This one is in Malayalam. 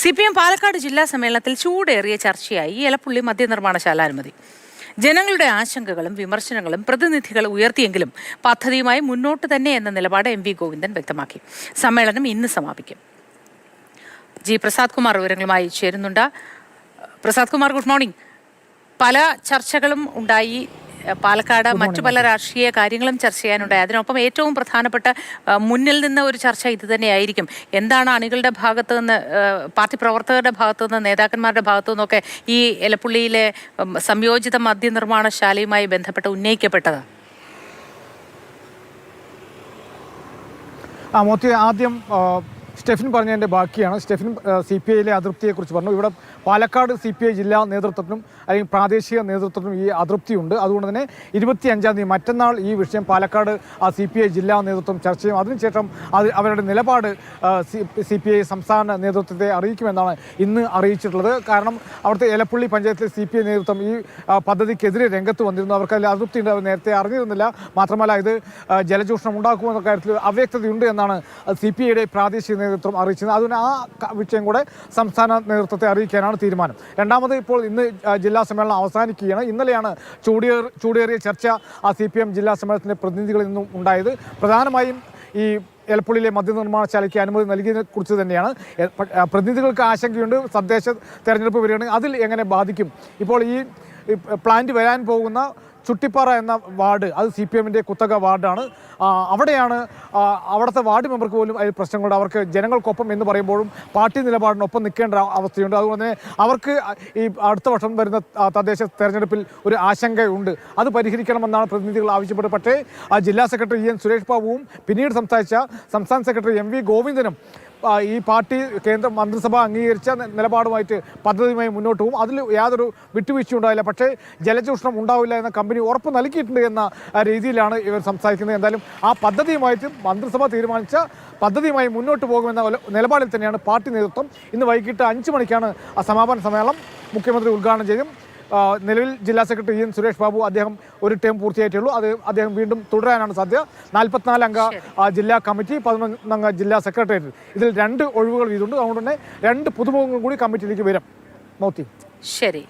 സി പി എം പാലക്കാട് ജില്ലാ സമ്മേളനത്തിൽ ചൂടേറിയ ചർച്ചയായി ഇലപ്പുള്ളി മദ്യനിർമ്മാണശാല അനുമതി. ജനങ്ങളുടെ ആശങ്കകളും വിമർശനങ്ങളും പ്രതിനിധികൾ ഉയർത്തിയെങ്കിലും പദ്ധതിയുമായി മുന്നോട്ട് തന്നെ എന്ന നിലപാട് എം വി ഗോവിന്ദൻ വ്യക്തമാക്കി. സമ്മേളനം ഇന്ന് സമാപിക്കും. ജി പ്രസാദ് കുമാർ വിവരങ്ങളുമായി ചേരുന്നുണ്ട്. Prasad Kumar good morning. പല ചർച്ചകളും ഉണ്ടായി. പാലക്കാട് മറ്റു പല രാഷ്ട്രീയ കാര്യങ്ങളും ചർച്ച ചെയ്യാനുണ്ടായി അതിനൊപ്പം ഏറ്റവും പ്രധാനപ്പെട്ട മുന്നിൽ നിന്ന് ഒരു ചർച്ച ഇത് തന്നെയായിരിക്കും എന്താണ് അണികളുടെ ഭാഗത്തു നിന്ന് പാർട്ടി പ്രവർത്തകരുടെ ഭാഗത്തു നിന്ന് നേതാക്കന്മാരുടെ ഭാഗത്തു നിന്നൊക്കെ ഈ എലപ്പുള്ളിയിലെ സംയോജിത മദ്യനിർമ്മാണശാലയുമായി ബന്ധപ്പെട്ട് ഉന്നയിക്കപ്പെട്ടത്? ആ മോത്തി ആദ്യം സ്റ്റെഫിൻ പറഞ്ഞതിന്റെ ബാക്കിയാണ്. സ്റ്റെഫിൻ സി പി ഐയിലെ അതൃപ്തിയെക്കുറിച്ച് പറഞ്ഞു. ഇവിടെ പാലക്കാട് സി പി ഐ ജില്ലാ നേതൃത്വത്തിനും അല്ലെങ്കിൽ പ്രാദേശിക നേതൃത്വത്തിനും ഈ അതൃപ്തിയുണ്ട്. അതുകൊണ്ട് തന്നെ ഇരുപത്തി അഞ്ചാം തീയതി മറ്റന്നാൾ ഈ വിഷയം പാലക്കാട് ആ സി പി ഐ ജില്ലാ നേതൃത്വം ചർച്ച ചെയ്യും. അതിനുശേഷം അത് അവരുടെ നിലപാട് സി പി ഐ സംസ്ഥാന നേതൃത്വത്തെ അറിയിക്കുമെന്നാണ് ഇന്ന് അറിയിച്ചിട്ടുള്ളത്. കാരണം അവിടുത്തെ എലപ്പുള്ളി പഞ്ചായത്തിലെ സി പി ഐ നേതൃത്വം ഈ പദ്ധതിക്കെതിരെ രംഗത്ത് വന്നിരുന്നു. അവർക്ക് അതിൽ അതൃപ്തി ഉണ്ട്. അവർ നേരത്തെ അറിഞ്ഞിരുന്നില്ല. മാത്രമല്ല ഇത് ജലചൂഷണം ഉണ്ടാക്കുമെന്ന കാര്യത്തിൽ അവ്യക്തതയുണ്ട് എന്നാണ് സി പി ഐയുടെ പ്രാദേശിക നേതൃത്വം അറിയിച്ചത് അതുകൊണ്ട് ആ വിഷയം കൂടെ സംസ്ഥാന നേതൃത്വത്തെ അറിയിക്കാനാണ് തീരുമാനം. രണ്ടാമത് ഇപ്പോൾ ഇന്ന് ജില്ലാ സമ്മേളനം അവസാനിക്കുകയാണ്. ഇന്നലെയാണ് ചൂടിയേർ ചൂടേറിയ ചർച്ച ആ സി പി എം ജില്ലാ സമ്മേളനത്തിന്റെ പ്രതിനിധികളിൽ നിന്നും ഉണ്ടായത്. പ്രധാനമായും ഈ എലപ്പുള്ളിയിലെ മദ്യനിർമ്മാണശാലയ്ക്ക് അനുമതി നൽകിയതിനെ കുറിച്ച് തന്നെയാണ്. പ്രതിനിധികൾക്ക് ആശങ്കയുണ്ട് തദ്ദേശ തെരഞ്ഞെടുപ്പ് വരികയാണെങ്കിൽ അതിൽ എങ്ങനെ ബാധിക്കും? ഇപ്പോൾ ഈ പ്ലാന്റ് വരാൻ പോകുന്ന ചുട്ടിപ്പാറ എന്ന വാർഡ് അത് സി പി എമ്മിന്റെ കുത്തക വാർഡാണ്. അവിടെയാണ് അവിടുത്തെ വാർഡ് മെമ്പർക്ക് പോലും അതിൽ പ്രശ്നങ്ങളുണ്ട്. അവർക്ക് ജനങ്ങൾക്കൊപ്പം എന്ന് പറയുമ്പോഴും പാർട്ടി നിലപാടിനൊപ്പം നിൽക്കേണ്ട അവസ്ഥയുണ്ട്. അതുകൊണ്ട് തന്നെ അവർക്ക് ഈ അടുത്ത വർഷം വരുന്ന തദ്ദേശ തെരഞ്ഞെടുപ്പിൽ ഒരു ആശങ്കയുണ്ട്. അത് പരിഹരിക്കണമെന്നാണ് പ്രതിനിധികൾ ആവശ്യപ്പെട്ടത്. പക്ഷേ ജില്ലാ സെക്രട്ടറി എൻ സുരേഷ് ബാബുവും പിന്നീട് സംസാരിച്ച സംസ്ഥാന സെക്രട്ടറി എം വി ഗോവിന്ദനും ഈ പാർട്ടി കേന്ദ്ര മന്ത്രിസഭ അംഗീകരിച്ച നിലപാടുമായിട്ട് പദ്ധതിയുമായി മുന്നോട്ട് പോകും. അതിൽ യാതൊരു വിട്ടുവീഴ്ച ഉണ്ടാവില്ല. പക്ഷേ ജലചൂഷണം ഉണ്ടാവില്ല എന്ന കമ്പനി ഉറപ്പ് നൽകിയിട്ടുണ്ട് എന്ന രീതിയിലാണ് ഇവർ സംസാരിക്കുന്നത്. എന്തായാലും ആ പദ്ധതിയുമായിട്ട് മന്ത്രിസഭ തീരുമാനിച്ച പദ്ധതിയുമായി മുന്നോട്ട് പോകുമെന്ന നിലപാടിൽ തന്നെയാണ് പാർട്ടി നേതൃത്വം. ഇന്ന് വൈകിട്ട് അഞ്ച് മണിക്കാണ് ആ സമാപന സമ്മേളനം മുഖ്യമന്ത്രി ഉദ്ഘാടനം ചെയ്യും. നിലവിൽ ജില്ലാ സെക്രട്ടറി എൻ സുരേഷ് ബാബു അദ്ദേഹം ഒരു ടേം പൂർത്തിയായിട്ടുള്ളൂ അത് അദ്ദേഹം വീണ്ടും തുടരാനാണ് സാധ്യത. നാൽപ്പത്തിനാല് അംഗ ജില്ലാ കമ്മിറ്റി പതിനൊന്നംഗ ജില്ലാ സെക്രട്ടേറിയറ്റ്. ഇതിൽ രണ്ട് ഒഴിവുകൾ വീതമുണ്ട് അതുകൊണ്ട് തന്നെ രണ്ട് പുതുമുഖങ്ങളും കൂടി കമ്മിറ്റിയിലേക്ക് വരും. മോത്തി ശരി.